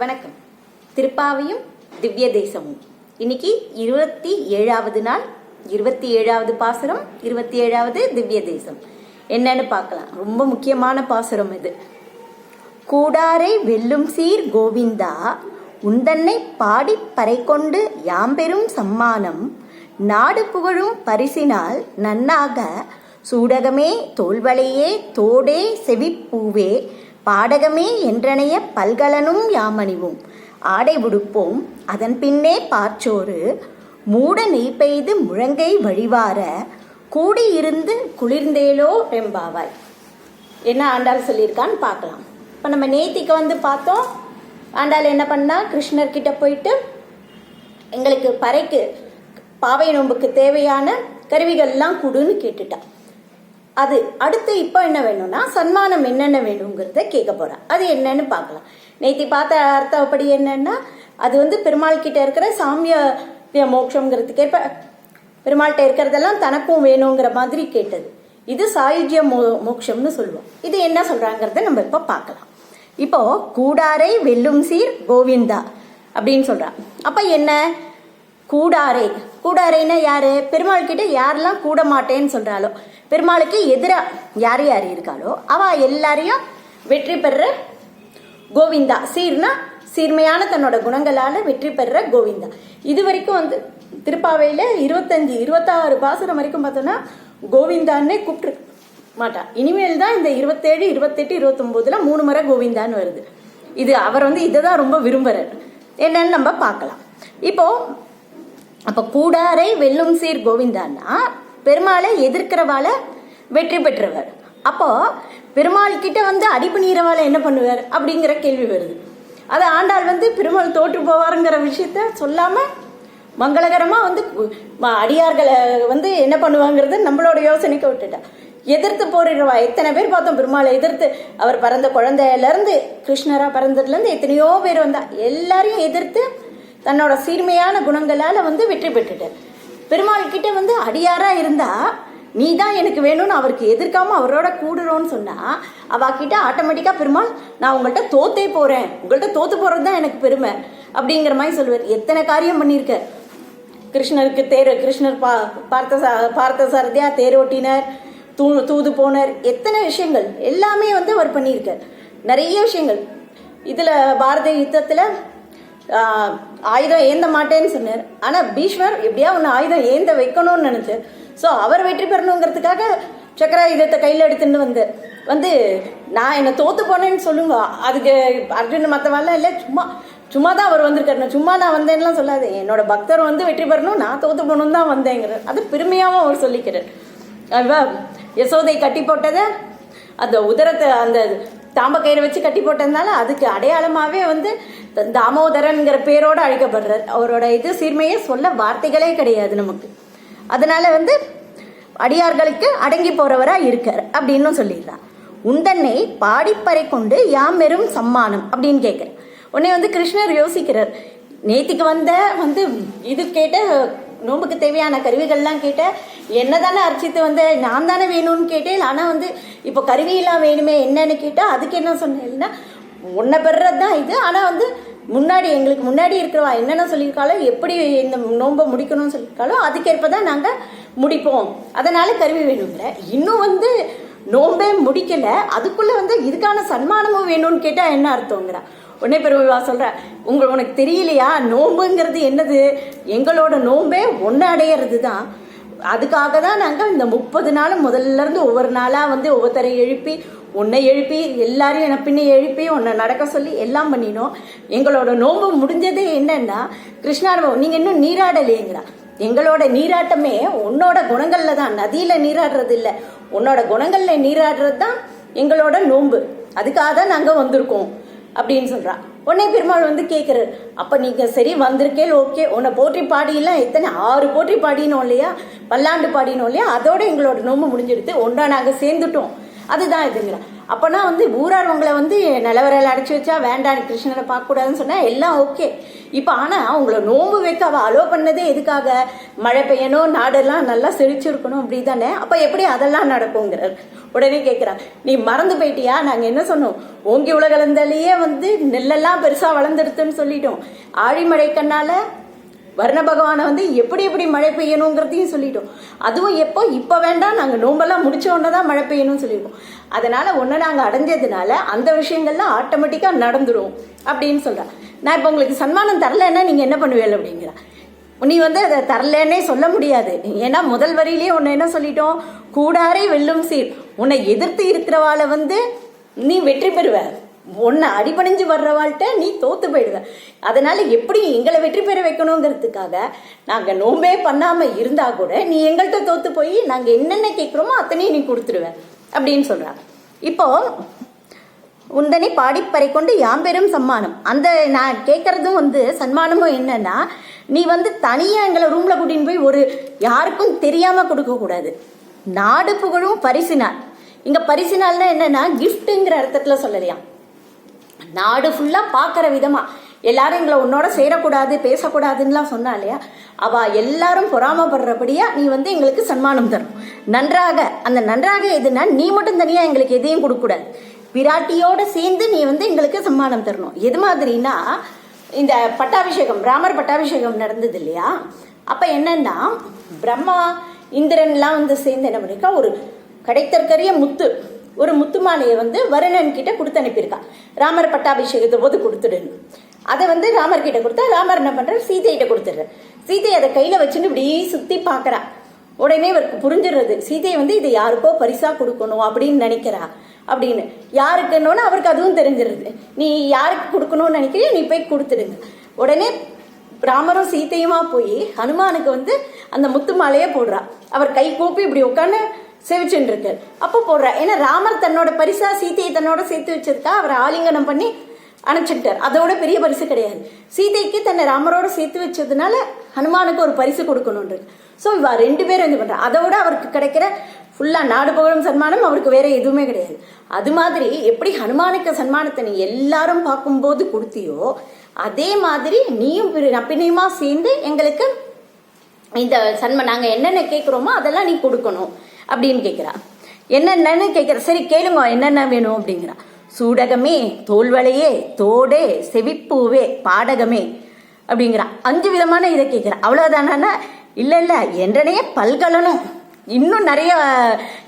வணக்கம். திருப்பாவையும் திவ்ய தேசமும் இன்னைக்கு இருபத்தி ஏழாவது நாள் இருபத்தி ஏழாவது பாசுரம் இருபத்தி ஏழாவது திவ்ய தேசம் என்னன்னு பார்க்கலாம். ரொம்ப முக்கியமான பாசுரம் இது. கூடாரை வெல்லும் சீர் கோவிந்தா உந்தன்னை பாடி பறை கொண்டு யாம்பெரும் சம்மானம் நாடு புகழும் பரிசினால் நன்னாக சூடகமே தோல்வளையே தோடே செவிப்பூவே பாடகமே என்றனைய பல்கலனும் யாமணிவும். ஆடை உடுப்போம். அதன் பின்னே பார்ச்சோறு. மூட நெய் பெய்து முழங்கை வழிவார. கூடியிருந்து குளிர்ந்தேலோ ரெம்பாவாய். என்ன ஆண்டாள் சொல்லியிருக்கான்னு பார்க்கலாம். இப்போ நம்ம நேத்திக்கு வந்து பார்த்தோம். ஆண்டாள் என்ன பண்ணா? கிருஷ்ணர்கிட்ட போயிட்டு எங்களுக்கு பறைக்கு பாவை நோம்புக்கு தேவையான கருவிகள்லாம் கொடுன்னு கேட்டுட்டான் அது அடுத்து இப்போ என்ன வேணும்னா சன்மானம் என்னென்ன வேணுங்கிறத கேட்க போறா அது என்னன்னு பார்க்கலாம். நேத்தி பார்த்த அர்த்தப்படி என்னன்னா அது வந்து பெருமாள் கிட்ட இருக்கிற சாமிய மோட்சங்கிறதுக்கேற்ப பெருமாள்கிட்ட இருக்கிறதெல்லாம் தனக்கும் வேணுங்கிற மாதிரி கேட்டது. இது சாயுஜ்ய மோ மோட்சம்னு சொல்லுவோம். இது என்ன சொல்றாங்கிறத நம்ம இப்போ பார்க்கலாம். இப்போ கூடாரை வெல்லும் சீர் கோவிந்தா அப்படின்னு சொல்றா அப்ப என்ன? கூடாரை. கூடாரைன்னா யாரு? பெருமாள் கிட்ட யாரெல்லாம் கூட மாட்டேன்னு சொல்றாளோ? பெருமாளுக்கு எதிராக யார் யார் இருக்காளோ அவ எல்லாரையும் வெற்றி பெற கோவிந்தா. சீர்னா சீர்மையான தன்னோட குணங்களால வெற்றி பெற கோவிந்தா. இது வரைக்கும் வந்து திருப்பாவையில இருபத்தஞ்சு இருபத்தாறு பாசுரம் வரைக்கும் பார்த்தோன்னா கோவிந்தான்னே கூப்பிட்டு மாட்டா. இனிமேல் தான் இந்த இருபத்தேழு இருபத்தெட்டு இருபத்தொம்போதுல மூணு முறை கோவிந்தான்னு வருது. இது அவர் வந்து இதை தான் ரொம்ப விரும்புகிறார் என்னன்னு நம்ம பார்க்கலாம். இப்போ அப்ப கூடாரை வெல்லும் சீர் கோவிந்தான்னா பெருமாளை எதிர்க்கிறவால வெற்றி பெற்றவர். அப்போ பெருமாள் கிட்ட வந்து அடிபணிகிறவாளை என்ன பண்ணுவார்? அப்படிங்கிற கேள்வி வருது. அது ஆண்டாள் வந்து பெருமாள் தோற்று போவாருங்கிற விஷயத்த சொல்லாம மங்களகரமா வந்து ம- அடியார்களை வந்து என்ன பண்ணுவாங்கிறது நம்மளோட யோசனைக்கு விட்டுட்டா. எதிர்த்து போரிடுவா. எத்தனை பேர் பார்த்தோம் பெருமாளை எதிர்த்து. அவர் பிறந்த குழந்தையிலேருந்து கிருஷ்ணரா பிறந்ததுலேருந்து எத்தனையோ பேர் வந்தா. எல்லாரையும் எதிர்த்து தன்னோட சீர்மையான குணங்களால் வந்து வெற்றி பெற்றுட்டார். பெருமாள் கிட்ட வந்து அடியாரா இருந்தா நீ தான் எனக்கு வேணும்னு அவருக்கு எதிர்க்காம அவரோட கூடுறோன்னு சொன்னா அவ கிட்ட ஆட்டோமேட்டிக்கா பெருமாள் நான் உங்கள்கிட்ட தோத்தே போறேன். உங்கள்கிட்ட தோத்து போறது தான் எனக்கு பெருமை. அப்படிங்கிற மாதிரி சொல்லுவார். எத்தனை காரியம் பண்ணியிருக்க கிருஷ்ணருக்கு தேர் கிருஷ்ணர் பா பார்த்த பார்த்த சாரதியா தேர் தூ தூது போனர். எத்தனை விஷயங்கள் எல்லாமே வந்து அவர் பண்ணியிருக்கார். நிறைய விஷயங்கள். இதுல பாரத யுத்தத்துல ஆயுதம் ஏந்த மாட்டேன்னு சொன்னார். ஆனா பீஷ்மர் எப்படியா ஒன்று ஆயுதம் ஏந்த வைக்கணும்னு நினைச்சார் ஸோ அவர் வெற்றி பெறணுங்கிறதுக்காக சக்கராயுதத்தை கையில் எடுத்துன்னு வந்து வந்து நான் என்னை தோத்து போனேன்னு சொல்லுங்க. அதுக்கு அர்ஜுன் மற்றவெல்லாம் இல்லை சும்மா சும்மா தான் அவர் வந்திருக்காரு. நான் சும்மா நான் வந்தேன்லாம் சொல்லாது. என்னோட பக்தர் வந்து வெற்றி பெறணும் நான் தோத்து போகணும் தான் வந்தேங்கிறார். அது பெருமையாகவும் அவர் சொல்லிக்கிறார். அதுவா யசோதை கட்டி போட்டதை அந்த உதரத்தை அந்த தாம்பக்கயிறு வச்சு கட்டி போட்டதுனால அதுக்கு அடையாளமாகவே வந்து தாமோதரன்கிற பேரோடு அழைக்கப்படுறார். அவரோட இது சீர்மையை சொல்ல வார்த்தைகளே கிடையாது நமக்கு. அதனால வந்து அடியார்களுக்கு அடங்கி போகிறவராக இருக்கார் அப்படின்னு சொல்லிடுறான் உந்தன்னை பாடிப்பறை கொண்டு யாம் சம்மானம் அப்படின்னு கேட்குறேன் உடனே வந்து கிருஷ்ணர் யோசிக்கிறார். நேத்திக்கு வந்த வந்து இது கேட்ட நோம்புக்கு தேவையான கருவிகள்லாம் கேட்டேன் என்ன தானே அர்ச்சித்து வந்து நான் தானே வேணும்னு கேட்டேன் ஆனால் வந்து இப்போ கருவியெல்லாம் வேணுமே என்னன்னு கேட்டால் அதுக்கு என்ன சொன்னேன்னா உன்னை பெறுறது தான் இது ஆனால் வந்து முன்னாடி எங்களுக்கு முன்னாடி இருக்கிறவா என்னென்ன சொல்லியிருக்காளோ எப்படி இந்த நோன்பை முடிக்கணும்னு சொல்லியிருக்காளோ அதுக்கேற்ப தான் நாங்கள் முடிப்போம். அதனால் கருவி வேணுங்கிற இன்னும் வந்து நோம்பே முடிக்கலை அதுக்குள்ளே வந்து இதுக்கான சன்மானமும் வேணும்னு கேட்டால் என்ன அர்த்தங்கிறா உடனே பெருமைவா சொல்ற உங்க உனக்கு தெரியலையா? நோன்புங்கிறது என்னது? எங்களோட நோன்பே ஒன்று அடையிறது தான் அதுக்காக தான் நாங்கள் இந்த முப்பது நாள் முதல்ல இருந்து ஒவ்வொரு நாளாக வந்து ஒவ்வொருத்தரை எழுப்பி உன்னை எழுப்பி எல்லாரையும் என்ன பின்னே எழுப்பி உன்னை நடக்க சொல்லி எல்லாம் பண்ணினோம். எங்களோட நோன்பு முடிஞ்சதே என்னன்னா கிருஷ்ணார் நீங்கள் இன்னும் நீராடலையேங்கிறா. எங்களோட நீராட்டமே உன்னோட குணங்கள்ல தான். நதியில நீராடுறது இல்ல உன்னோட குணங்கள்ல நீராடுறது தான் எங்களோட நோன்பு அதுக்காக தான் நாங்க வந்திருக்கோம். அப்படின்னு சொல்றா. உடனே பெருமாள் வந்து கேட்குறாரு அப்ப நீங்க சரி வந்திருக்கேன் ஓகே. உன்னை போற்றி பாடியெல்லாம் எத்தனை ஆறு போற்றி பாடினோம் இல்லையா? பல்லாண்டு பாடினோம் இல்லையா? அதோட எங்களோட நோம்பு முடிஞ்சிடுது. ஒன்றா நாங்கள் சேர்ந்துட்டோம். அதுதான் இதுங்கிறான் அப்போனா வந்து ஊரார் உங்களை வந்து நிலவரையில் அடைச்சி வச்சா வேண்டாம் கிருஷ்ணனை பார்க்கக்கூடாதுன்னு சொன்னால் எல்லாம் ஓகே இப்போ ஆனால் அவங்கள நோன்பு வைக்க அவள் அலோ பண்ணதே எதுக்காக? மழை பெய்யணும் நாடெல்லாம் நல்லா செழிச்சிருக்கணும் அப்படி தானே அப்போ எப்படி அதெல்லாம் நடக்குங்கிறார் உடனே கேட்குறா நீ மறந்து போயிட்டியா? நாங்கள் என்ன சொன்னோம்? ஓங்கி உலகளந்தாலேயே வந்து நெல்லெல்லாம் பெருசாக வளர்ந்துடுத்துன்னு சொல்லிட்டோம். ஆழிமழை கண்ணால் வர்ண பகவானை வந்து எப்படி எப்படி மழை பெய்யணுங்கிறதையும் சொல்லிட்டோம். அதுவும் எப்போ இப்போ வேண்டாம் நாங்கள் நோம்பெல்லாம் முடிச்ச உடனே தான் மழை பெய்யணும்னு சொல்லியிருக்கோம். அதனால ஒன்று நாங்கள் அடைஞ்சதுனால அந்த விஷயங்கள்லாம் ஆட்டோமேட்டிக்காக நடந்துடும் அப்படின்னு சொல்கிறேன் நான் இப்போ உங்களுக்கு சன்மானம் தரலைன்னா நீங்கள் என்ன பண்ணுவீங்க அப்படிங்கிறா. நீ வந்து அதை தரலன்னே சொல்ல முடியாது. ஏன்னா முதல் வரியிலேயே உன்னை என்ன சொல்லிட்டோம்? கூடாரை வெல்லும் சீர். உன்னை எதிர்த்து இருக்கிறவாளை வந்து நீ வெற்றி பெறுவ. உன்னை அடிபணிஞ்சு வர்றவாள்கிட்ட நீ தோத்து போயிடுவ. அதனால எப்படி எங்களை வெற்றி பெற வைக்கணுங்கிறதுக்காக நாங்க நோம்பே பண்ணாம இருந்தா கூட நீ எங்கள்கிட்ட தோத்து போய் நாங்க என்னென்ன கேட்குறோமோ அத்தனையும் நீ கொடுத்துருவ அப்படின்னு சொல்றாங்க. இப்போ உந்தனை பாடிப்பறை கொண்டு யாம்பெரும் சம்மானம். அந்த நான் கேட்கறதும் வந்து சன்மானமும் என்னன்னா நீ வந்து தனியா எங்களை ரூம்ல கூட்டின்னு போய் ஒரு யாருக்கும் தெரியாம கொடுக்க கூடாது. நாடு புகழும் பரிசினால். இங்க பரிசினால்னா என்னன்னா கிஃப்ட்டுங்கிற அர்த்தத்துல சொல்லலையா நாடு ஃபுல்லாக பார்க்குற விதமாக எல்லாரும் எங்களை உன்னோட சேரக்கூடாது பேசக்கூடாதுன்னுலாம் சொன்னா இல்லையா? அவள் எல்லாரும் பொறாமப்படுறபடியா நீ வந்து எங்களுக்கு சன்மானம் தரும். நன்றாக அந்த நன்றாக எதுனா நீ மட்டும் தனியாக எங்களுக்கு எதையும் கொடுக்கக்கூடாது. பிராட்டியோட சேர்ந்து நீ வந்து எங்களுக்கு சன்மானம் தரணும். எது மாதிரினா இந்த பட்டாபிஷேகம் ராமர் பட்டாபிஷேகம் நடந்தது இல்லையா? அப்போ என்னன்னா பிரம்மா இந்திரன்லாம் வந்து சேர்ந்து என்ன பண்ணிருக்கா? ஒரு கிடைத்தற்கரிய முத்து ஒரு முத்து மாலையை வந்து வருணன் கிட்ட கொடுத்து அனுப்பியிருக்கா ராமர் பட்டாபிஷேகத்தை போது கொடுத்துடுன்னு. அதை வந்து ராமர் கிட்ட கொடுத்தா ராமர் என்ன பண்ணுற சீதையிட்ட கொடுத்துடுறாரு. சீதை அதை கையில் வச்சுன்னு இப்படி சுற்றி பார்க்குறா. உடனே இவருக்கு புரிஞ்சிடுறது சீதையை வந்து இதை யாருக்கோ பரிசாக கொடுக்கணும் அப்படின்னு நினைக்கிறா. அப்படின்னு. யாருக்குன்னொன்னு அவருக்கு அதுவும் தெரிஞ்சிருது நீ யாருக்கு கொடுக்கணும்னு நினைக்கிறியோ நீ போய் கொடுத்துடுங்க. உடனே ராமரும் சீத்தையுமா போய் ஹனுமானுக்கு வந்து அந்த முத்து மாலையை போடுறா. அவர் கை கூப்பி இப்படி உட்காந்து செவிச்சுட்டு அப்போ போடுறா. ஏன்னா ராமர் தன்னோட பரிசா சீதையை தன்னோட சேர்த்து வச்சிருக்கா. அவர் ஆலிங்கனம் பண்ணி அனுப்பிச்சுட்டார் அதோட பெரிய பரிசு கிடையாது. சீதைக்கு தன்னை ராமரோட சேர்த்து வச்சதுனால ஹனுமானுக்கு ஒரு பரிசு கொடுக்கணுன்றது ஸோ இவா ரெண்டு பேரும் இது அதை அதோட அவருக்கு கிடைக்கிற ஃபுல்லாக நாடு புகழும் சன்மானம் அவருக்கு வேற எதுவுமே கிடையாது. அது மாதிரி எப்படி ஹனுமானுக்கு சன்மானத்தை நீ எல்லாரும் பார்க்கும்போது கொடுத்தியோ அதே மாதிரி நீயும் பிரி- சேர்ந்து எங்களுக்கு இந்த சன்ம நாங்கள் என்னென்ன கேட்குறோமோ அதெல்லாம் நீ கொடுக்கணும். அப்படின்னு கேட்குறா என்னென்னு கேட்குற சரி கேளுங்க என்னென்ன வேணும் அப்படிங்கிறா. சூடகமே தோல்வளையே தோடே செவிப்பூவே பாடகமே அப்படிங்கிறா. அஞ்சு விதமான இதை கேட்குறா அவ்வளோதானா இல்லை இல்லை என்றனையே பல்கலனும் இன்னும் நிறைய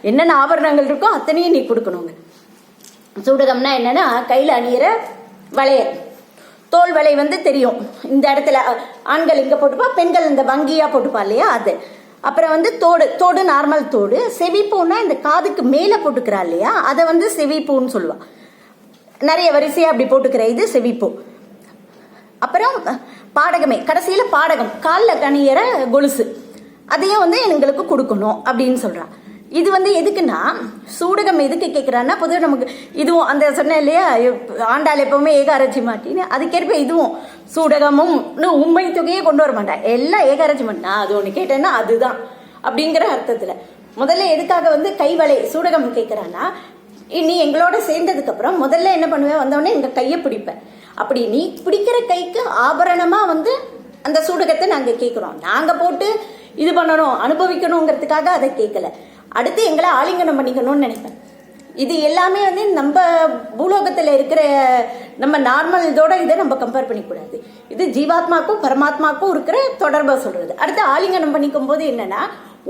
என்னென்ன ஆபரணங்கள் இருக்கோ அத்தனையும் நீ கொடுக்கணுங்க. சூடகம்னா என்னன்னா கையில் அணியிற வளையல். தோல் வலை வந்து தெரியும். இந்த இடத்துல ஆண்கள் இங்கே போட்டுப்பா பெண்கள் இந்த வங்கியாக போட்டுப்பா இல்லையா அது. அப்புறம் வந்து தோடு தோடு நார்மல் தோடு. செவிப்பூன்னா இந்த காதுக்கு மேலே போட்டுக்கிறா இல்லையா? அதை வந்து செவிப்பூன்னு சொல்லுவாள் நிறைய வரிசையாக அப்படி போட்டுக்கிற இது செவிப்பூ. அப்புறம் பாடகமே கடைசியில் பாடகம். காலில் கணியிற கொலுசு. அதையும் வந்து எங்களுக்கு கொடுக்கணும் அப்படின்னு சொல்றா. இது வந்து எதுக்குன்னா சூடகம் எதுக்கு கேட்குறான்னா பொதுவாக நமக்கு இதுவும் அந்த சொன்னேன் இல்லையா ஆண்டாள் எப்பவுமே ஏகாரட்சி மாட்டின்னு அதுக்கேற்ப இதுவும் சூடகமும் இன்னும் உண்மை தொகையே கொண்டு வர மாட்டா எல்லாம் ஏகாரட்சி மாட்டினா அது ஒன்று கேட்டேன்னா அதுதான் அப்படிங்கிற அர்த்தத்தில். முதல்ல எதுக்காக வந்து கைவளை சூடகம் கேட்குறான்னா நீ எங்களோட சேர்ந்ததுக்கு அப்புறம் முதல்ல என்ன பண்ணுவேன் வந்தோடனே எங்கள் கையை பிடிப்பேன் அப்படி நீ பிடிக்கிற கைக்கு ஆபரணமாக வந்து அந்த சூடகத்தை நாங்கள் கேட்குறோம் நாங்கள் போட்டு இது பண்ணணும் அனுபவிக்கணுங்கிறதுக்காக அதை கேட்கல அடுத்து எங்களை ஆலிங்கனம் பண்ணிக்கணும்னு நினைப்பேன். இது எல்லாமே வந்து நம்ம பூலோகத்தில் இருக்கிற நம்ம நார்மல் இதோட இதை நம்ம கம்பேர் பண்ணிக்கூடாது. இது ஜீவாத்மாக்கும் பரமாத்மாக்கும் இருக்கிற தொடர்பை சொல்கிறது அடுத்து ஆலிங்கனம் பண்ணிக்கும் போது என்னென்னா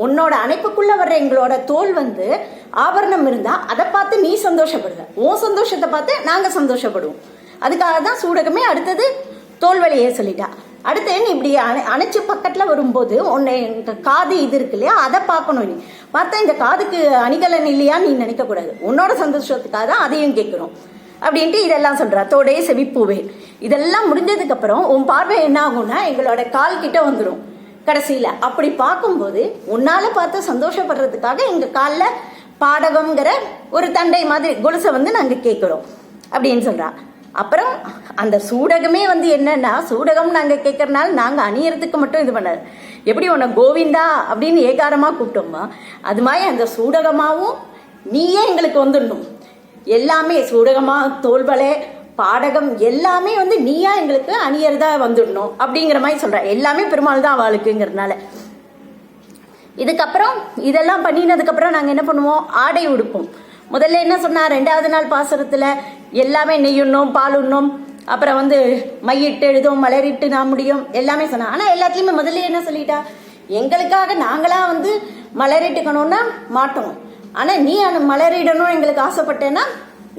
உன்னோட அணைப்புக்குள்ள வர்ற எங்களோட தோல் வந்து ஆபரணம் இருந்தால் அதை பார்த்து நீ சந்தோஷப்படுவ. உன் சந்தோஷத்தை பார்த்து நாங்கள் சந்தோஷப்படுவோம். அதுக்காக தான் சூடகமே அடுத்தது தோல்வழியே சொல்லிட்டா. அடுத்து நீ இப்படி அணை அணைச்சு பக்கத்தில் வரும்போது உன்னை காது இது இருக்கு இல்லையா? அதை பார்க்கணும் நீ பார்த்தா இந்த காதுக்கு அணிகலன் இல்லையா நீ நினைக்கக்கூடாது உன்னோட சந்தோஷத்துக்காக தான் அதையும் கேட்குறோம். அப்படின்ட்டு இதெல்லாம் சொல்கிறா தோடே செவிப்பூவே. இதெல்லாம் முடிஞ்சதுக்கப்புறம் உன் பார்வை என்ன ஆகும்னா எங்களோட கால் கிட்ட வந்துடும் கடைசியில். அப்படி பார்க்கும்போது உன்னால் பார்த்து சந்தோஷப்படுறதுக்காக எங்கள் காலில் பாடகம்ங்கிற ஒரு தண்டை மாதிரி கொலுசை வந்து நாங்கள் கேட்குறோம். அப்படின்னு சொல்கிறா அப்புறம் அந்த சூடகமே வந்து என்னன்னா சூடகம் நாங்க கேட்கறனால நாங்க அணியறதுக்கு மட்டும் இது பண்ணாது எப்படி உன்னை கோவிந்தா அப்படின்னு ஏகாரமா கூப்பிட்டோமா அது மாதிரி அந்த சூடகமாவும் நீயே எங்களுக்கு வந்துடணும். எல்லாமே சூடகமா தோல்வலை பாடகம் எல்லாமே வந்து நீயா எங்களுக்கு அணியறதா வந்துடணும் அப்படிங்கிற மாதிரி சொல்ற. எல்லாமே பெருமாள் தான் அவளுக்குங்கிறதுனால. இதுக்கப்புறம் இதெல்லாம் பண்ணினதுக்கப்புறம் நாங்கள் என்ன பண்ணுவோம்? ஆடை உடுப்போம். முதல்ல என்ன சொன்னா ரெண்டாவது நாள் பாசுரத்தில் எல்லாமே நெய்யுண்ணும் பாலுண்ணும் அப்புறம் வந்து மையிட்டு எழுதும் மலரிட்டு நான் முடியும் எல்லாமே சொன்னா. ஆனால் எல்லாத்துலேயுமே முதல்ல என்ன சொல்லிட்டா? எங்களுக்காக நாங்களா வந்து மலரிட்டுக்கணும்னா மாட்டோம். ஆனால் நீ அந்த மலரிடணும் எங்களுக்கு ஆசைப்பட்டேன்னா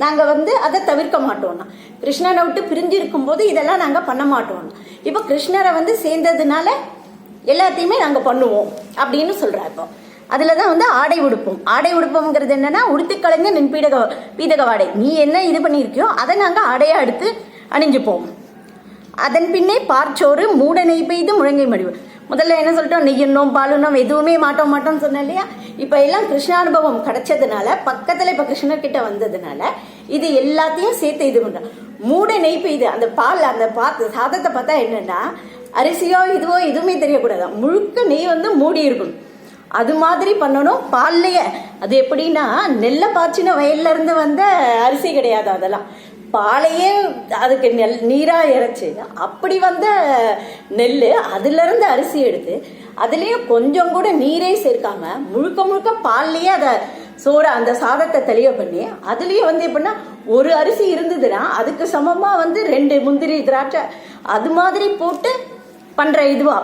நாங்கள் வந்து அதை தவிர்க்க மாட்டோம்னா. கிருஷ்ணனை விட்டு பிரிஞ்சிருக்கும் போது இதெல்லாம் நாங்கள் பண்ண மாட்டோம் இப்போ கிருஷ்ணரை வந்து சேர்ந்ததுனால எல்லாத்தையுமே நாங்கள் பண்ணுவோம் அப்படின்னு சொல்கிறா இப்போ. அதில் தான் வந்து ஆடை உடுப்போம். ஆடை உடுப்போம்ங்கிறது என்னென்னா உடுத்தி கலைஞர் நின் பீடக பீதக நீ என்ன இது பண்ணியிருக்கியோ அதை நாங்கள் ஆடையாக எடுத்து அணிஞ்சுப்போம். அதன் பின்னே பார்ச்சோறு மூட நெய் பெய்து முழங்கை மடிவு. முதல்ல என்ன சொல்லிட்டோம்? நெய்யணும் பாலுணும் எதுவுமே மாட்டோம் மாட்டோம்னு சொன்னேன் இல்லையா? இப்போ எல்லாம் கிருஷ்ணானுபவம் கிடைச்சதுனால பக்கத்தில் இப்போ கிருஷ்ணர்கிட்ட வந்ததுனால இது எல்லாத்தையும் சேர்த்து இது பண்ணுறோம் மூட நெய் பெய்து அந்த பால் அந்த பார்த்து சாதத்தை பார்த்தா என்னென்னா அரிசியோ இதுவோ எதுவுமே தெரியக்கூடாது. முழுக்க நெய் வந்து மூடி இருக்கணும் அது மாதிரி பண்ணணும். பால்லையே அது எப்படின்னா நெல்லை பாய்ச்சின வயல்ல இருந்து வந்த அரிசி கிடையாது அதெல்லாம். பாலையே அதுக்கு நெல் நீராக இறைச்சி. அப்படி வந்த நெல் அதுலேருந்து அரிசி எடுத்து அதுலேயும் கொஞ்சம் கூட நீரே சேர்க்காம முழுக்க முழுக்க பால்லையே அதை சோற அந்த சாதத்தை தெளிய பண்ணி அதுலேயும் வந்து எப்படின்னா ஒரு அரிசி இருந்ததுன்னா அதுக்கு சமமாக வந்து ரெண்டு முந்திரி திராட்சை அது மாதிரி போட்டு பண்ணுற இதுவா.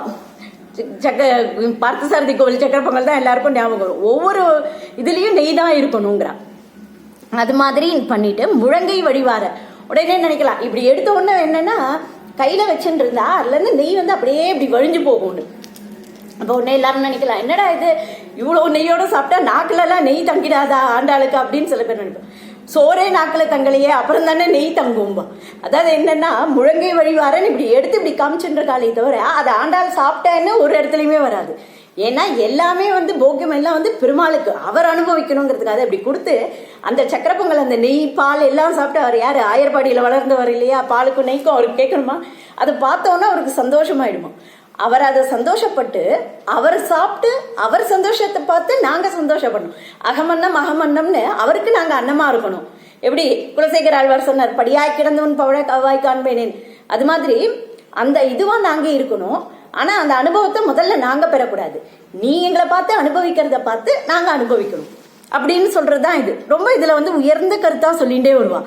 சக்க பார்த்தசாரதி கோவில் சக்கரை பொங்கல் தான் எல்லாருக்கும் ஞாபகம் வரும் ஒவ்வொரு இதுலேயும் நெய் தான் இருக்கணுங்கிறா அது மாதிரி பண்ணிட்டு முழங்கை வழிவார உடனே நினைக்கலாம்? இப்படி எடுத்த உடனே என்னன்னா கையில வச்சுட்டு இருந்தா நெய் வந்து அப்படியே இப்படி வழிஞ்சு போகும்னு. அப்போ உடனே எல்லாரும் நினைக்கலாம்? என்னடா இது? இவ்வளோ நெய்யோட சாப்பிட்டா நாக்குலலாம் நெய் தங்கிடாதா ஆண்டாளுக்கு அப்படின்னு சில பேர் நினைப்போம். சோறே நாக்கில் தங்கலையே அப்புறம் தானே நெய் தங்கும்பா. அதாவது என்னன்னா முழங்கை வழிவாரன்னு இப்படி எடுத்து இப்படி காமிச்சுன்ற காலை தவிர அதை ஆண்டாள் சாப்பிட்டேன்னு ஒரு இடத்துலையுமே வராது. ஏன்னா எல்லாமே வந்து போக்கியம் எல்லாம் வந்து பெருமாளுக்கு அவர் அனுபவிக்கணுங்கிறதுக்காக இப்படி கொடுத்து அந்த சக்கர பொங்கல் அந்த நெய் பால் எல்லாம் சாப்பிட்டு அவர் யார்? ஆயர்பாடியில் வளர்ந்தவர் இல்லையா? பாலுக்கும் நெய்க்கும் அவருக்கு கேட்கணுமா? அதை பார்த்தோன்னா அவருக்கு சந்தோஷமாயிடுமா? அவர் அதை சந்தோஷப்பட்டு அவர் சாப்பிட்டு அவர் சந்தோஷத்தை பார்த்து நாங்கள் சந்தோஷப்படணும். அகமன்னம் அகமன்னம்னு அவருக்கு நாங்கள் அன்னமாக இருக்கணும். எப்படி? குலசேகர் ஆழ்வார் சொன்னார் படியாய் கிடந்தவன் பவழ கவாய் காண்பேனேன். அது மாதிரி அந்த இதுவாக நாங்கள் இருக்கணும். ஆனால் அந்த அனுபவத்தை முதல்ல நாங்கள் பெறக்கூடாது. நீ எங்களை பார்த்து அனுபவிக்கிறத பார்த்து நாங்கள் அனுபவிக்கணும். அப்படின்னு சொல்கிறது தான் இது. ரொம்ப இதில் வந்து உயர்ந்த கருத்தாக சொல்லிகிட்டே வருவா.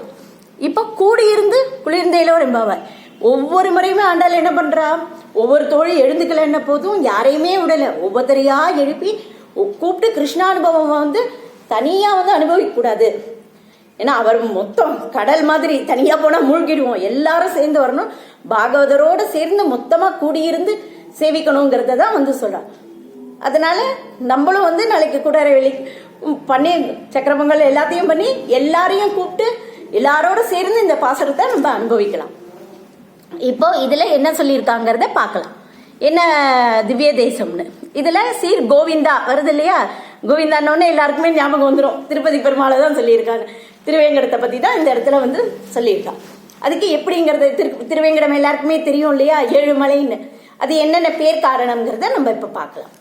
இப்போ கூடியிருந்து குளிர்ந்தேலோ ரெம்பாவாய் ஒவ்வொரு முறையுமே ஆண்டாள் என்ன பண்றா? ஒவ்வொரு தோழி எழுந்துக்கல என்ன போதும்? யாரையுமே விடல. ஒவ்வொருத்தரையா எழுப்பி கூப்பிட்டு கிருஷ்ணானுபவம் வந்து தனியா வந்து அனுபவிக்க கூடாது. ஏன்னா அவர் மொத்தம் கடல் மாதிரி தனியா போனா மூழ்கிடுவோம். எல்லாரும் சேர்ந்து வரணும். பாகவதரோட சேர்ந்து மொத்தமா கூடியிருந்து சேவிக்கணுங்கிறத தான் வந்து சொல்கிறார் அதனால நம்மளும் வந்து நாளைக்கு கூடார வெளி பண்ணி சக்கரபொங்கல் எல்லாத்தையும் பண்ணி எல்லாரையும் கூப்பிட்டு எல்லாரோட சேர்ந்து இந்த பாசனத்தை நம்ம அனுபவிக்கலாம். இப்போ இதுல என்ன சொல்லியிருக்காங்கிறத பார்க்கலாம். என்ன திவ்ய தேசம்னு. இதுல சீர் கோவிந்தா வருது இல்லையா? கோவிந்தான்னொன்னே எல்லாருக்குமே ஞாபகம் வந்துடும் திருப்பதி பெருமாளை தான் சொல்லியிருக்காங்க. திருவேங்கடத்தை பத்தி தான் இந்த இடத்துல வந்து சொல்லியிருக்காங்க அதுக்கு எப்படிங்கிறது திரு திருவேங்கடம் எல்லாருக்குமே தெரியும் இல்லையா? ஏழுமலைன்னு. அது என்னென்ன பேர் காரணம்ங்கிறத நம்ம இப்போ பார்க்கலாம்.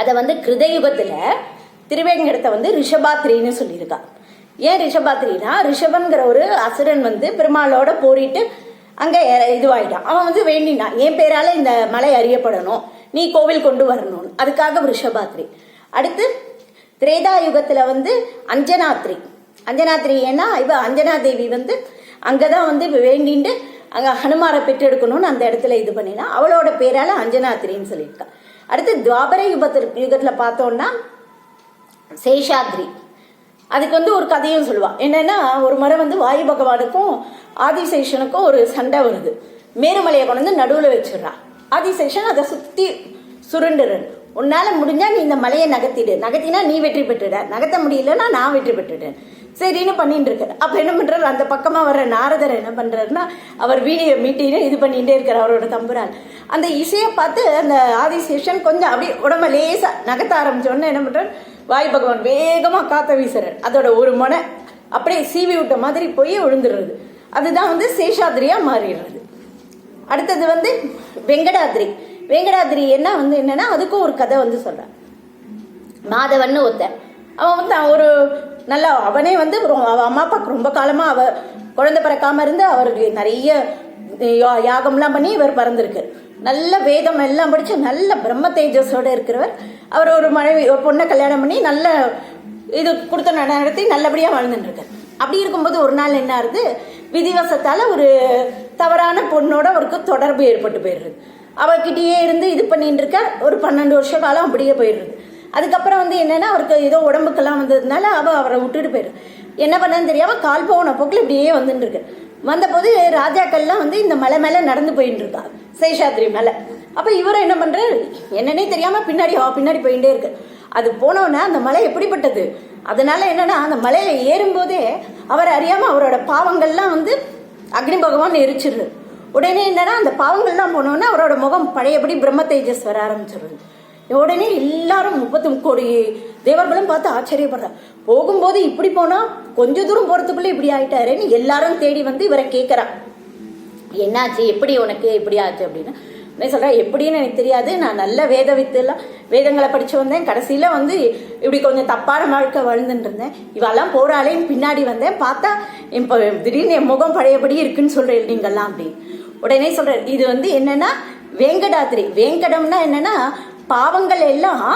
அதை வந்து கிருதயுகத்துல திருவேங்கடத்தை வந்து ரிஷபாத்ரின்னு சொல்லியிருக்கா. ஏன் ரிஷபாத்ரினா ரிஷபன்கிற ஒரு அசுரன் வந்து பெருமாளோட போரிட்டு அங்கே இதுவாகிட்டான் இதுவாயிட்டான். அவன் வந்து வேண்டினான் என் பேரால இந்த மலை அறியப்படணும். நீ கோவில் கொண்டு வரணும் அதுக்காக ரிஷபாத்ரி. அடுத்து திரேதா யுகத்தில் வந்து அஞ்சனாத்ரி. அஞ்சனாத்ரி ஏன்னா இவ அஞ்சனா தேவி வந்து அங்கே தான் வந்து வேண்டிட்டு அங்கே ஹனுமாரை பெற்றெடுக்கணும்னு அந்த இடத்துல இது பண்ணினா அவளோட பேரால அஞ்சனாத்ரின்னு சொல்லியிருக்கா. அடுத்து துவாபர யுகத்தில் யுகத்தில் பார்த்தோம்னா சேஷாத்ரி. அதுக்கு வந்து ஒரு கதையும் சொல்லுவாள் என்னன்னா ஒரு முறை வந்து வாயு பகவானுக்கும் ஆதிசேஷனுக்கும் ஒரு சண்டை வருது. மேருமலையை கொண்டு வந்து நடுவில் வச்சிடுறா. ஆதிசேஷன் அதை சுற்றி சுருண்டுறன் உன்னால் முடிஞ்சா நீ இந்த மலையை நகர்த்திடு. நகர்த்தினா நீ வெற்றி பெற்றுட. நகர்த்த முடியலன்னா நான் வெற்றி பெற்றுட்டேன். சரின்னு பண்ணிட்டு இருக்காரு. அப்போ என்ன பண்றாரு? அந்த பக்கமாக வர்ற நாரதர் என்ன பண்றாருன்னா அவர் வீடியோ மீட்டிங்னு இது பண்ணிகிட்டே இருக்கார் அவரோட தம்புரான். அந்த இசையை பார்த்து அந்த ஆதிசேஷன் கொஞ்சம் அப்படியே உடம்ப லேசாக நகர்த்த ஆரம்பிச்ச என்ன பண்ணுறாரு வாயு பகவான் வேகமாக காத்த வீசுறாரு. அதோட ஒரு முனை அப்படியே சீவி விட்ட மாதிரி போய் விழுந்துடுறது. அதுதான் வந்து சேஷாத்ரியா மாறிடுறது. அடுத்தது வந்து வெங்கடாதிரி. வெங்கடாதிரி என்ன வந்து என்னன்னா அதுக்கும் ஒரு கதை வந்து சொல்கிறான் மாதவன்னு ஒருத்தன். அவன் வந்து ஒரு நல்ல அவனே வந்து ரொ- அவ அம்மா அப்பாவுக்கு ரொம்ப காலமாக அவ குழந்தை பிறக்காம இருந்து அவருக்கு நிறைய யா- யாகம்லாம் பண்ணி இவர் பிறந்திருக்கு நல்ல வேதம் எல்லாம் படித்து நல்ல பிரம்ம தேஜஸோட இருக்கிறவர். அவர் ஒரு மனைவி ஒரு பொண்ணை கல்யாணம் பண்ணி நல்ல இது கொடுத்த நடத்தி நல்லபடியாக வாழ்ந்துட்டுருக்கார். அப்படி இருக்கும்போது ஒரு நாள் என்ன ஆகுது? விதிவசத்தால் ஒரு தவறான பொண்ணோட அவருக்கு தொடர்பு ஏற்பட்டு போயிடுது. அவர்கிட்டயே இருந்து இது பண்ணிட்டு இருக்க ஒரு பன்னெண்டு வருஷ காலம் அப்படியே போயிடுது. அதுக்கப்புறம் வந்து என்னன்னா அவருக்கு ஏதோ உடம்புக்கெல்லாம் வந்ததுனால அவள் அவரை விட்டுட்டு போயிடுது. என்ன பண்ணன்னு தெரியாமல் கால் போன போக்கில் இப்படியே வந்துட்டு இருக்கு வந்தபோது ராஜாக்கள்லாம் வந்து இந்த மலை மேலே நடந்து போயிட்டு இருக்கா சேஷாத்ரி மலை. அப்போ இவரும் என்ன பண்ணுறாரு என்னன்னே தெரியாமல் பின்னாடி பின்னாடி போயிட்டே இருக்கு. அது போனோன்னா அந்த மலை எப்படிப்பட்டது? அதனால என்னன்னா அந்த மலையில ஏறும்போதே அவர் அறியாமல் அவரோட பாவங்கள்லாம் வந்து அக்னி பகவான் எரிச்சிடுது. உடனே என்னன்னா அந்த பாவங்கள்லாம் போனோன்னா அவரோட முகம் பழையபடி பிரம்ம தேஜஸ் வர ஆரம்பிச்சிடுது. உடனே எல்லாரும் முப்பத்தி கோடி தேவர்களும் பார்த்து ஆச்சரியப்படுறாங்க போகும்போது இப்படி போனா கொஞ்ச தூரம் போறதுக்குள்ள இப்படி ஆயிட்டாருன்னு எல்லாரும் தேடி வந்து இவரை கேட்கறா என்னாச்சு? எப்படி உனக்கு? இப்படி ஆச்சு அப்படின்னு. நான் சொல்றேன் எப்படின்னு எனக்கு தெரியாது. நான் நல்ல வேத வித்து எல்லாம் வேதங்களை படிச்சு வந்தேன். கடைசியில வந்து இப்படி கொஞ்சம் தப்பான வாழ்க்கை வாழ்ந்துட்டு இருந்தேன். இவெல்லாம் போறாளேன்னு பின்னாடி வந்தேன். பார்த்தா இப்போ திடீர்னு என் முகம் பழையபடி இருக்குன்னு சொல்றேன் நீங்கெல்லாம் அப்படி உடனே சொல்றேன் இது வந்து என்னன்னா வேங்கடாத்திரி. வேங்கடம்னா என்னன்னா பாவங்கள் எல்லாம்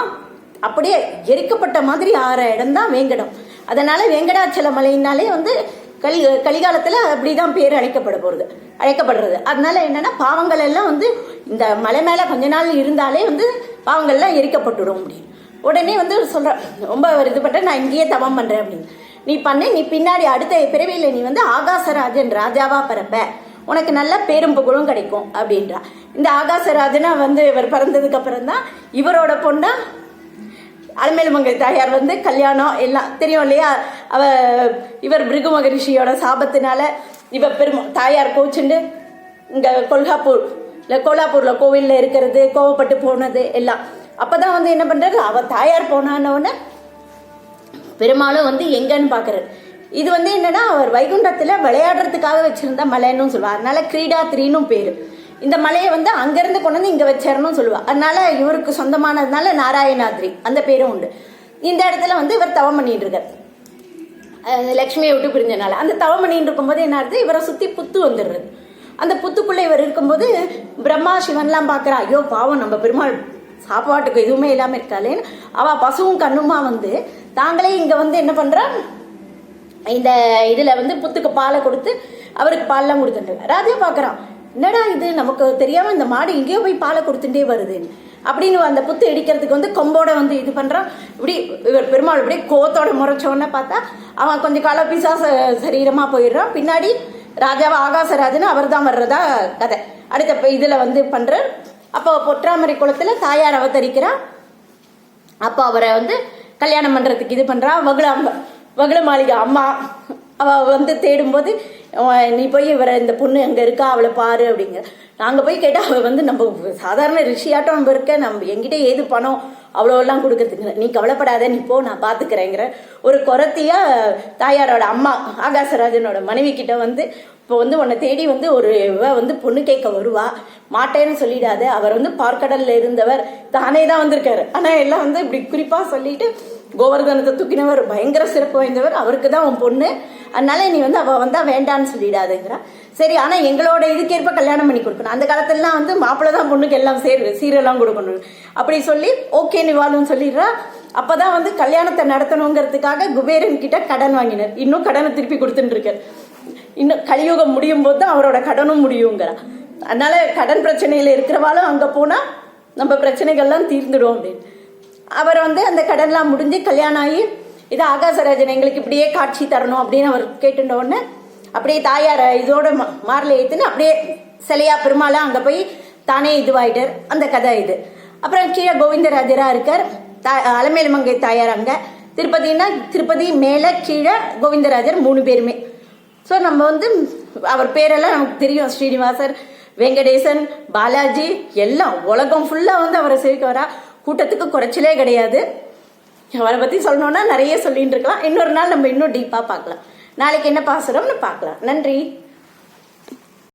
அப்படியே எரிக்கப்பட்ட மாதிரி ஆற இடம் தான் வேங்கடம். அதனால வேங்கடாச்சல மலையினாலே வந்து கலி கலிகாலத்தில் அப்படிதான் பேர் அழைக்கப்பட போகிறது அழைக்கப்படுறது. அதனால என்னன்னா பாவங்கள் எல்லாம் வந்து இந்த மலை மேலே கொஞ்ச நாள் இருந்தாலே வந்து பாவங்கள்லாம் எரிக்கப்பட்டுடும் அப்படின்னு. உடனே வந்து சொல்கிறேன் ரொம்ப இதுபட்ட நான் இங்கேயே தவம் பண்ணுறேன் அப்படின்னு. நீ பண்ணு நீ பின்னாடி அடுத்த பிறவியில் நீ வந்து ஆகாசராஜன் ராஜாவா பிறப்ப. உனக்கு நல்ல பேரும் புகழும் கிடைக்கும் அப்படின்றா. இந்த ஆகாசராஜனா வந்து இவர் பிறந்ததுக்கு அப்புறம் தான் இவரோட பொண்ணா அலமேலுமங்கை தாயார் வந்து கல்யாணம் எல்லாம் தெரியும் இல்லையா? அவ இவர் பிருகு மகரிஷியோட சாபத்தினால இவ பெரும் தாயார் கோச்சுண்டு இங்க கொல்ஹாப்பூர் இல்லை கோலாப்பூர்ல கோவில்ல இருக்கிறது கோவப்பட்டு போனது எல்லாம். அப்பதான் வந்து என்ன பண்றாரு? அவ தாயார் போனான்னொன்னு பெருமாளும் வந்து எங்கன்னு பாக்குறாரு. இது வந்து என்னன்னா அவர் வைகுண்டத்துல விளையாடுறதுக்காக வச்சிருந்த மலைன்னு சொல்லுவா அதனால த்ரீனும் பேரு. இந்த மலையை வந்து அங்கேருந்து கொண்டு வந்து இங்கே வச்சிடணும்னு சொல்லுவாள் அதனால இவருக்கு சொந்தமானதுனால நாராயணாத்ரி அந்த பேரும் உண்டு. இந்த இடத்துல வந்து இவர் தவம் பண்ணிட்டு இருக்கார். லக்ஷ்மியை விட்டு பிரிஞ்சனால. அந்த தவம் பண்ணிட்டு இருக்கும்போது என்ன ஆகுது? இவரை சுற்றி புத்து வந்துடுறது அந்த புத்துக்குள்ளே இவர் இருக்கும்போது பிரம்மா சிவன்லாம் பார்க்குறா ஐயோ பாவம் நம்ம பெருமாள் சாப்பாட்டுக்கு எதுவுமே இல்லாமல் இருக்காளேன்னு. அவள் பசுவும் கண்ணுமா வந்து தாங்களே இங்கே வந்து என்ன பண்ணுறா இந்த இதில் வந்து புத்துக்கு பாலை கொடுத்து அவருக்கு பால்லாம் கொடுத்துட்டு ராஜா பார்க்குறான் என்னடா இது? நமக்கு தெரியாமல் இந்த மாடு எங்கேயோ போய் பாலை கொடுத்துட்டே வருது. அப்படின்னு அந்த புத்து இடிக்கிறதுக்கு வந்து கொம்போட வந்து இது பண்ணுறான் இப்படி இவர் பெருமாள் இப்படி கோத்தோட முறைச்சோன்னு பார்த்தா அவன் கொஞ்சம் கால பிசாச சரீரமாக போயிடுறான். பின்னாடி ராஜாவை ஆகாசராஜன் அவர் தான் வர்றதா கதை. அடுத்த இதில் வந்து பண்றார். அப்போ பொற்றாமரை குளத்தில் தாயார் அவதரிக்கிறான் அப்போ அவரை வந்து கல்யாணம் பண்ணுறதுக்கு இது பண்ணுறான் வகுல வகுல மாளிகை அம்மா. அவள் வந்து தேடும்போது நீ போய் இவரை இந்த பொண்ணு அங்கே இருக்கா? அவளை பாரு அப்படிங்கிற. நாங்கள் போய் கேட்டால் அவள் வந்து நம்ம சாதாரண ரிஷியாட்டம் நம்ம இருக்க நம்ம எங்கிட்ட ஏது பணம் அவ்வளோலாம் கொடுக்கறதுக்கு நீ கவலைப்படாத நீ போ நான் பார்த்துக்கிறேங்கிற ஒரு குரத்தியா தாயாரோட அம்மா ஆகாசராஜனோட மனைவி கிட்ட வந்து இப்போ வந்து உன்னை தேடி வந்து ஒரு இவ வந்து பொண்ணு கேட்க வருவா. மாட்டேன்னு சொல்லிடாது. அவர் வந்து பார்க்கடல்ல இருந்தவர். தானே தான் வந்திருக்காரு. ஆனா எல்லாம் வந்து இப்படி குறிப்பா சொல்லிட்டு கோவர்தனத்தை தூக்கினவர் பயங்கர சிறப்பு வாய்ந்தவர். அவருக்கு தான் உன் பொண்ணு. அதனால நீ வந்து அவ வந்தா வேண்டான்னு சொல்லிடாதுங்கிறா. சரி ஆனா எங்களோட இதுக்கேற்ப கல்யாணம் பண்ணி கொடுக்கணும். அந்த காலத்துலலாம் வந்து மாப்பிள்ளை தான் பொண்ணுக்கு எல்லாம் சேரு சீரெல்லாம் கொடுக்கணும். அப்படி சொல்லி ஓகே நீ வாழும்னு சொல்லிடுறா. அப்பதான் வந்து கல்யாணத்தை நடத்தணுங்கிறதுக்காக குபேரன் கிட்ட கடன் வாங்கினார். இன்னும் கடனை திருப்பி கொடுத்துட்டு இருக்கார் இன்னும் கலியுகம் முடியும் போது தான் அவரோட கடனும் முடியுங்கிறா அதனால கடன் பிரச்சனையில இருக்கிறவாலும் அங்க போனா நம்ம பிரச்சனைகள்லாம் தீர்ந்துடும் அப்படின்னு. அவர் வந்து அந்த கடன்லாம் முடிஞ்சு கல்யாணம் ஆகி இது ஆகாசராஜன் எங்களுக்கு இப்படியே காட்சி தரணும் அப்படின்னு அவர் கேட்டுட்ட உடனே அப்படியே தாயார இதோட மா- மார்ல ஏத்துன்னு அப்படியே சிலையா பெருமாளா அங்க போய் தானே இதுவாயிட்டார். அந்த கதை இது. அப்புறம் கீழே கோவிந்தராஜரா இருக்கார். தா- அலமேலு மங்கை தாயார் அங்க. திருப்பதினா திருப்பதி மேல கீழே கோவிந்தராஜர் மூணு பேருமே. ஸோ நம்ம வந்து அவர் பேரெல்லாம் நமக்கு தெரியும். ஸ்ரீனிவாசர் வெங்கடேசன் பாலாஜி எல்லாம். உலகம் ஃபுல்லாக வந்து அவரை சேவிக்க வரா. கூட்டத்துக்கு குறைச்சலே கிடையாது. அவரை பற்றி சொல்லணும்னா நிறைய சொல்லிட்டு இருக்கலாம். இன்னொரு நாள் நம்ம இன்னும் டீப்பாக பார்க்கலாம். நாளைக்கு என்ன பாசுறோம்னு பார்க்கலாம். நன்றி.